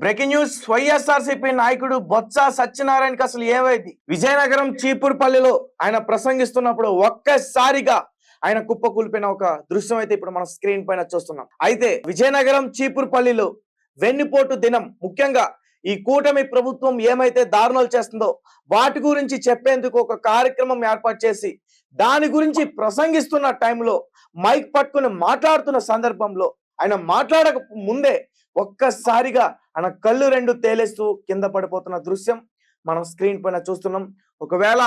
Breaking news. YSRCP నాయకుడు బొత్స సత్యనారాయణకి అసలు ఏమైంది? విజయనగరం చీపురుపల్లిలో ఆయన ప్రసంగిస్తున్నప్పుడు ఒక్కసారిగా ఆయన కుప్ప కూలిపోయిన ఒక దృశ్యం అయితే ఇప్పుడు మనం స్క్రీన్ పైన చూస్తున్నాం. అయితే విజయనగరం చీపురుపల్లిలో వెన్నుపోటు దినం. ముఖ్యంగా ఈ కూటమి ప్రభుత్వం ఏమైతే దారుణాలు చేస్తుందో వాటి గురించి చెప్పేందుకు ఒక కార్యక్రమం ఏర్పాటు చేసి దాని గురించి ప్రసంగిస్తున్న టైంలో మైక్ పట్టుకుని మాట్లాడుతున్న సందర్భంలో ఆయన మాట్లాడక ముందే ఒక్కసారిగా ఆయన కళ్ళు రెండు తేలేస్తూ కింద పడిపోతున్న దృశ్యం మనం స్క్రీన్ పైన చూస్తున్నాం. ఒకవేళ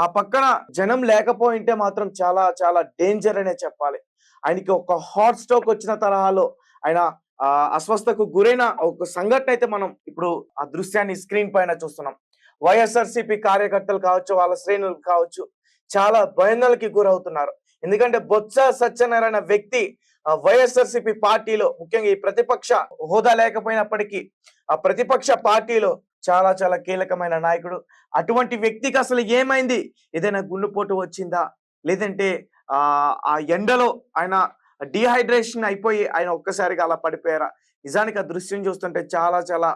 ఆ పక్కన జనం లేకపోయింటే మాత్రం చాలా చాలా డేంజర్ అనే చెప్పాలి. ఆయనకి ఒక హాట్ స్ట్రోక్ వచ్చిన తరహాలో ఆయన ఆ అస్వస్థకు గురైన ఒక సంఘటన అయితే మనం ఇప్పుడు ఆ దృశ్యాన్ని స్క్రీన్ పైన చూస్తున్నాం. వైఎస్ఆర్సీపీ కార్యకర్తలు కావచ్చు వాళ్ళ శ్రేణులు కావచ్చు చాలా భయందలకి గురవుతున్నారు. ఎందుకంటే బొత్స సత్యనారాయణ వ్యక్తి వైఎస్ఆర్సీపీ పార్టీలో ముఖ్యంగా ఈ ప్రతిపక్ష హోదా లేకపోయినప్పటికీ ఆ ప్రతిపక్ష పార్టీలో చాలా చాలా కీలకమైన నాయకుడు. అటువంటి వ్యక్తికి అసలు ఏమైంది? ఏదైనా గుండెపోటు వచ్చిందా? లేదంటే ఆ ఆ ఎండలో ఆయన డిహైడ్రేషన్ అయిపోయి ఆయన ఒక్కసారిగా అలా పడిపోయారా? నిజానికి ఆ దృశ్యం చూస్తుంటే చాలా చాలా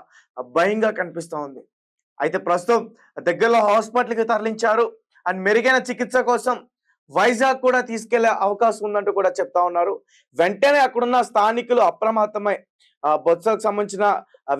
భయంగా కనిపిస్తూ ఉంది అయితే ప్రస్తుతం దగ్గరలో హాస్పిటల్కి తరలించారు. అండ్ మెరుగైన చికిత్స కోసం వైజాగ్ కూడా తీసుకెళ్ళే అవకాశం ఉందంటూ కూడా చెప్తా ఉన్నారు. వెంటనే అక్కడున్న స్థానికులు అప్రమత్తమై బొత్సకు సంబంధించిన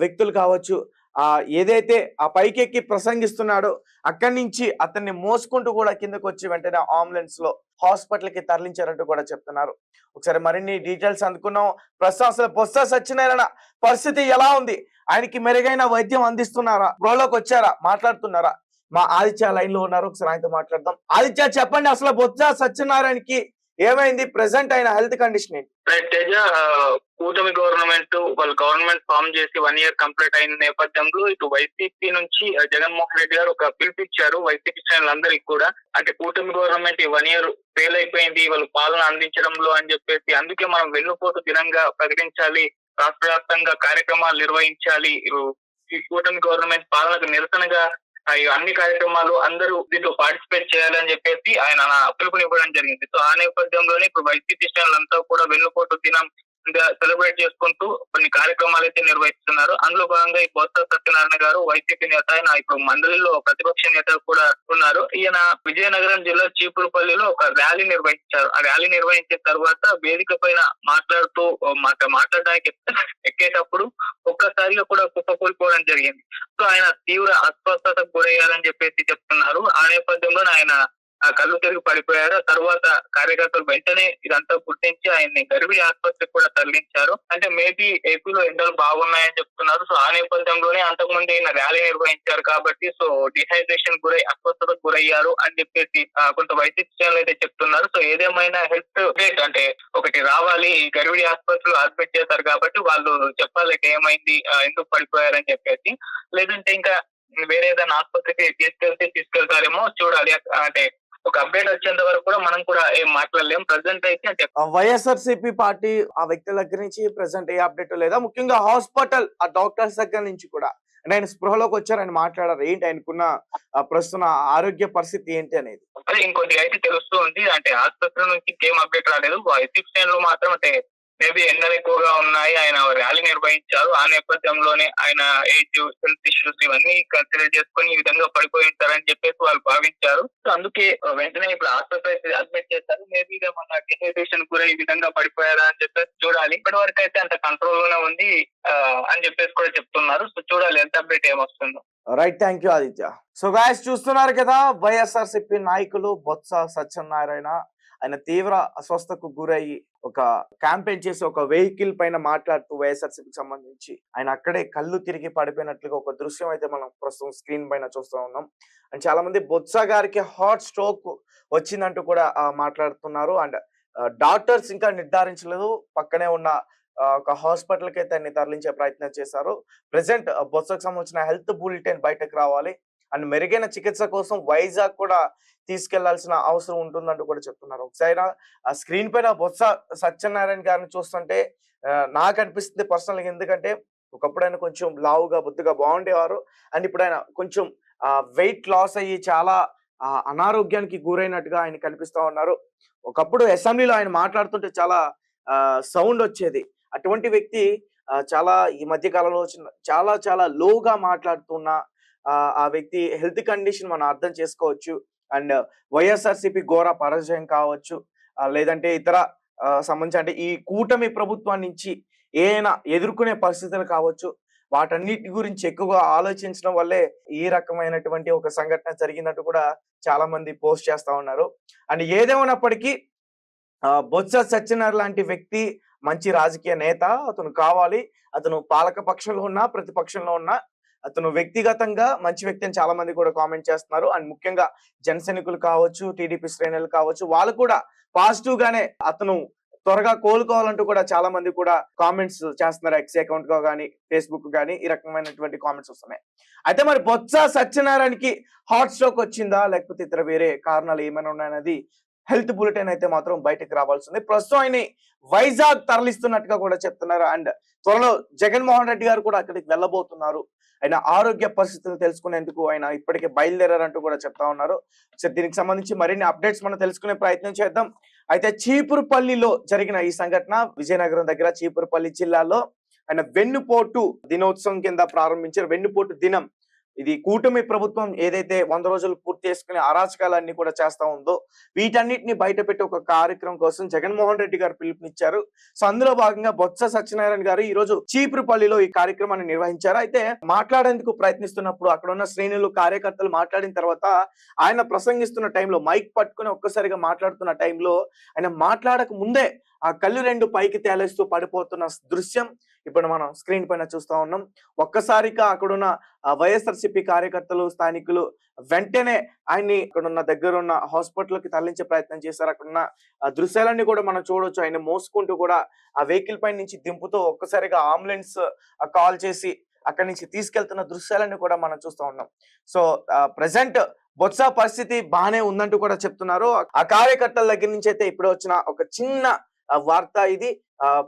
వ్యక్తులు కావచ్చు ఆ ఏదైతే ఆ పైకెక్కి ప్రసంగిస్తున్నాడో అక్కడి నుంచి అతన్ని మోసుకుంటూ కూడా కిందకు వచ్చి వెంటనే అంబులెన్స్లో హాస్పిటల్కి తరలించారంటూ కూడా చెప్తున్నారు. ఒకసారి మరిన్ని డీటెయిల్స్ అందుకున్నాం. ప్రస్తుతం అసలు బొత్స సత్యనారాయణ పరిస్థితి ఎలా ఉంది? ఆయనకి మెరుగైన వైద్యం అందిస్తున్నారా? ప్రోలోకి వచ్చారా? మాట్లాడుతున్నారా? మా ఆదిత్య లైన్లో ఉన్నారు. ఒకసారి ఆయనతో మాట్లాడదాం. ఆదిత్య చెప్పండి అసలు బొత్స సత్యనారాయణకి ఏమైంది? ప్రెసెంట్ ఆయన హెల్త్ కండిషన్ ఏంటి? తేజ కూటమి గవర్నమెంట్ వాళ్ళు గవర్నమెంట్ ఫామ్ చేసి వన్ ఇయర్ కంప్లీట్ అయిన నేపథ్యంలో ఇటు వైసీపీ నుంచి జగన్మోహన్ రెడ్డి గారు ఒక పిలిపిచ్చారు. వైసీపీ శ్రేణులందరికీ కూడా. అంటే కూటమి గవర్నమెంట్ ఈ వన్ ఇయర్ ఫెయిల్ అయిపోయింది. వాళ్ళు పాలన అందించడంలో అని చెప్పేసి అందుకే మనం వెన్నుపోటు దినంగా ప్రకటించాలి. రాష్ట్ర వ్యాప్తంగా కార్యక్రమాలు నిర్వహించాలి. ఈ కూటమి గవర్నమెంట్ పాలనకు నిరసనగా అన్ని కార్యక్రమాలు అందరూ దీంట్లో పార్టిసిపేట్ చేయాలని చెప్పేసి ఆయన పిలుపునివ్వడం జరిగింది. సో ఆ నేపథ్యంలోనే ఇప్పుడు వైసీపీ శ్రేణులంతా కూడా వెన్నుపోటు దినం సెలబ్రేట్ చేసుకుంటూ కొన్ని కార్యక్రమాలు అయితే నిర్వహిస్తున్నారు. అందులో భాగంగా ఈ బొత్స సత్యనారాయణ గారు వైసీపీ నేత ఆయన ఇప్పుడు మండలిలో ప్రతిపక్ష నేత కూడా ఉన్నారు. ఈయన విజయనగరం జిల్లా చీపురుపల్లిలో ఒక ర్యాలీ నిర్వహించారు. ఆ ర్యాలీ నిర్వహించిన తర్వాత వేదిక పైన మాట్లాడుతూ మాట్లాడడానికి ఎక్కేటప్పుడు ఒక్కసారిగా కూడా కుప్పకూలిపోవడం జరిగింది. సో ఆయన తీవ్ర అస్వస్థతకు గురయ్యారని చెప్పేసి చెప్తున్నారు. ఆ నేపథ్యంలో ఆయన ఆ కళ్ళు తిరిగి పడిపోయారు. తర్వాత కార్యకర్తలు వెంటనే ఇదంతా గుర్తించి ఆయన్ని గర్భిణి ఆసుపత్రికి కూడా తరలించారు. అంటే మేబీ ఏపీలో ఎండలు బాగున్నాయని చెప్తున్నారు. సో ఆ నేపథ్యంలోనే అంతకుముందు ఈయన ర్యాలీ నిర్వహించారు కాబట్టి సో డిహైడ్రేషన్ గురై అస్వస్థతకు గురయ్యారు అని చెప్పేసి కొంత కొంత వైద్యులు అయితే చెప్తున్నారు. సో ఏదేమైనా హెల్త్ అప్డేట్ అంటే ఒకటి రావాలి. గర్భిణి ఆసుపత్రిలో అడ్మిట్ చేశారు కాబట్టి వాళ్ళు చెప్పాలి ఏమైంది ఎందుకు పడిపోయారని చెప్పేసి. లేదంటే ఇంకా వేరే ఏదైనా ఆసుపత్రికి తీసుకెళ్తే తీసుకెళ్తారేమో చూడాలి. అంటే ఒక అప్డేట్ వచ్చేంత వరకు కూడా మనం కూడా ఏం మాట్లాడలేం. ప్రజెంట్ అయితే అంటే వైఎస్ఆర్సీపీ పార్టీ ఆ వ్యక్తుల దగ్గర నుంచి ప్రెసెంట్ ఏ అప్డేట్ లేదా? ముఖ్యంగా హాస్పిటల్ ఆ డాక్టర్స్ దగ్గర నుంచి కూడా. అంటే ఆయన స్పృహలోకి వచ్చారు ఆయన మాట్లాడారు. ఏంటి ఆయనకున్న ప్రస్తుత ఆరోగ్య పరిస్థితి ఏంటి అనేది? అదే ఇంకొద్దిగా అయితే తెలుస్తూ ఉంది. అంటే ఆసుపత్రి నుంచి ఇంకేం అప్డేట్ రాలేదు. వైసీపీ లో మాత్రం అంటే మేబీ ఎండలు ఎక్కువగా ఉన్నాయి. ఆయన ర్యాలీ నిర్వహించారు. ఆ నేపథ్యంలోనే ఆయన ఏజ్ హెల్త్ ఇష్యూస్ ఇవన్నీ కన్సిడర్ చేసుకుని ఈ విధంగా పడిపోయి ఉంటారని చెప్పేసి వాళ్ళు భావించారు. సో అందుకే వెంటనే ఇప్పుడు ఆస్పత్రి అడ్మిట్ చేశారు. మేబీ మన డిహైడ్రేషన్ కూడా ఈ విధంగా పడిపోయారా అని చెప్పేసి చూడాలి. ఇప్పటి వరకు అయితే అంత కంట్రోల్లోనే ఉంది ఆ, అని చెప్పేసి కూడా చెప్తున్నారు. సో చూడాలి ఎంత update ఏమొస్తుందో. Right thank you Aditya so guys చూస్తున్నారు కదా వైఎస్ఆర్సీపీ నాయకులు బొత్స సత్యనారాయణ. ఆయన తీవ్ర అస్వస్థకు గురయ్యి ఒక క్యాంపెయిన్ చేసి ఒక వెహికల్ పైన మాట్లాడుతూ వైఎస్ఆర్సీపీకి సంబంధించి ఆయన అక్కడే కళ్ళు తిరిగి పడిపోయినట్లుగా ఒక దృశ్యం అయితే మనం ప్రస్తుతం స్క్రీన్ పైన చూస్తూ ఉన్నాం. అండ్ చాలా మంది బొత్స గారికి హార్ట్ స్ట్రోక్ వచ్చిందంటూ కూడా మాట్లాడుతున్నారు. అండ్ డాక్టర్స్ ఇంకా నిర్ధారించలేదు. పక్కనే ఉన్న ఒక హాస్పిటల్కి అయితే తరలించే ప్రయత్నం చేశారు. ప్రెసెంట్ బొత్సకు సంబంధించిన హెల్త్ బులెటిన్ బయటకు రావాలి. అండ్ మెరుగైన చికిత్స కోసం వైజాగ్ కూడా తీసుకెళ్ళాల్సిన అవసరం ఉంటుందంటూ కూడా చెప్తున్నారు. ఒకసారి ఆ స్క్రీన్ పైన బొత్స సత్యనారాయణ గారిని చూస్తుంటే నాకు అనిపిస్తుంది పర్సనల్గా. ఎందుకంటే ఒకప్పుడు ఆయన కొంచెం లావుగా బుద్ధిగా బాగుండేవారు. అండ్ ఇప్పుడు ఆయన కొంచెం వెయిట్ లాస్ అయ్యి చాలా అనారోగ్యానికి గురైనట్టుగా ఆయన కనిపిస్తూ ఉన్నారు. ఒకప్పుడు అసెంబ్లీలో ఆయన మాట్లాడుతుంటే చాలా సౌండ్ వచ్చేది. అటువంటి వ్యక్తి చాలా ఈ మధ్య కాలంలో చాలా చాలా లోగా మాట్లాడుతున్న ఆ, ఆ వ్యక్తి హెల్త్ కండిషన్ మనం అర్థం చేసుకోవచ్చు. అండ్ వైఎస్ఆర్సీపీ ఘోర పరాజయం కావచ్చు. లేదంటే ఇతర సంబంధించి అంటే ఈ కూటమి ప్రభుత్వం నుంచి ఏదైనా ఎదుర్కొనే పరిస్థితులు కావచ్చు. వాటన్నిటి గురించి ఎక్కువగా ఆలోచించడం వల్లే ఈ రకమైనటువంటి ఒక సంఘటన జరిగినట్టు కూడా చాలా మంది పోస్ట్ చేస్తా ఉన్నారు. అండ్ ఏదేమైనప్పటికీ బొత్స సత్యనారాయణ లాంటి వ్యక్తి మంచి రాజకీయ నేత అతను కావాలి. అతను పాలక పక్షంలో ఉన్నా ప్రతిపక్షంలో ఉన్నా అతను వ్యక్తిగతంగా మంచి వ్యక్తి అని చాలా మంది కూడా కామెంట్ చేస్తున్నారు. అండ్ ముఖ్యంగా జనసైనికులు కావచ్చు టీడీపీ శ్రేణులు కావచ్చు వాళ్ళు కూడా పాజిటివ్ గానే అతను త్వరగా కోలుకోవాలంటూ కూడా చాలా మంది కూడా కామెంట్స్ చేస్తున్నారు. ఎక్స్ అకౌంట్గా కానీ ఫేస్బుక్ కానీ ఈ రకమైనటువంటి కామెంట్స్ వస్తున్నాయి. అయితే మరి బొత్స సత్యనారాయణకి హాట్ స్ట్రోక్ వచ్చిందా? లేకపోతే ఇతర వేరే కారణాలు ఏమైనా ఉన్నాయనేది హెల్త్ బులెటిన్ అయితే మాత్రం బయటకు రావాల్సింది. ప్రస్తుతం ఆయన వైజాగ్ తరలిస్తున్నట్టుగా కూడా చెప్తున్నారు. అండ్ త్వరలో జగన్మోహన్ రెడ్డి గారు కూడా అక్కడికి వెళ్ళబోతున్నారు. ఆయన ఆరోగ్య పరిస్థితులు తెలుసుకునేందుకు ఆయన ఇప్పటికే బయలుదేరారంటూ కూడా చెప్తా ఉన్నారు. సో దీనికి సంబంధించి మరిన్ని అప్డేట్స్ మనం తెలుసుకునే ప్రయత్నం చేద్దాం. అయితే చీపురుపల్లిలో జరిగిన ఈ సంఘటన విజయనగరం దగ్గర చీపురుపల్లి జిల్లాలో ఆయన వెన్నుపోటు దినోత్సవం కింద ప్రారంభించారు. వెన్నుపోటు దినం ఇది కూటమి ప్రభుత్వం ఏదైతే వంద రోజులు పూర్తి చేసుకునే అరాచకాలన్నీ కూడా చేస్తా ఉందో వీటన్నిటిని బయటపెట్టి ఒక కార్యక్రమం కోసం జగన్మోహన్ రెడ్డి గారు పిలుపునిచ్చారు. సో అందులో భాగంగా బొత్స సత్యనారాయణ గారు ఈ రోజు చీపురుపల్లిలో ఈ కార్యక్రమాన్ని నిర్వహించారు. అయితే మాట్లాడేందుకు ప్రయత్నిస్తున్నప్పుడు అక్కడ ఉన్న శ్రేణులు కార్యకర్తలు మాట్లాడిన తర్వాత ఆయన ప్రసంగిస్తున్న టైంలో మైక్ పట్టుకుని ఒక్కసారిగా మాట్లాడుతున్న టైంలో ఆయన మాట్లాడక ముందే ఆ కళ్ళు రెండు పైకి తేలేస్తూ పడిపోతున్న దృశ్యం ఇప్పుడు మనం స్క్రీన్ పైన చూస్తూ ఉన్నాం. ఒక్కసారిగా అక్కడున్న ఆ వైఎస్ఆర్సీపీ కార్యకర్తలు స్థానికులు వెంటనే ఆయన్ని అక్కడున్న దగ్గర ఉన్న హాస్పిటల్కి తరలించే ప్రయత్నం చేశారు. అక్కడున్న ఆ దృశ్యాలన్నీ కూడా మనం చూడొచ్చు. ఆయన మోసుకుంటూ కూడా ఆ వెహికల్ పై నుంచి దింపుతూ ఒక్కసారిగా అంబులెన్స్ కాల్ చేసి అక్కడి నుంచి తీసుకెళ్తున్న దృశ్యాలన్నీ కూడా మనం చూస్తూ ఉన్నాం. సో ప్రజెంట్ బొత్స పరిస్థితి బాగానే ఉందంటూ కూడా చెప్తున్నారు. ఆ కార్యకర్తల దగ్గర నుంచి అయితే ఇప్పుడు వచ్చిన ఒక చిన్న వార్త ఇది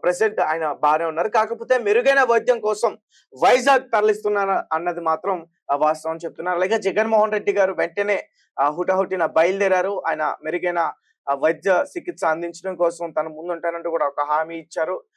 ప్రెసెంట్ ఆయన బాగానే ఉన్నారు. కాకపోతే మెరుగైన వైద్యం కోసం వైజాగ్ తరలిస్తున్నారు అన్నది మాత్రం ఆ, వాస్తవం చెప్తున్నారు. అలాగే జగన్మోహన్ రెడ్డి గారు వెంటనే ఆ, హుటాహుటిన బయలుదేరారు. ఆయన మెరుగైన వైద్య చికిత్స అందించడం కోసం తన ముందుంటానంటూ కూడా ఒక హామీ ఇచ్చారు.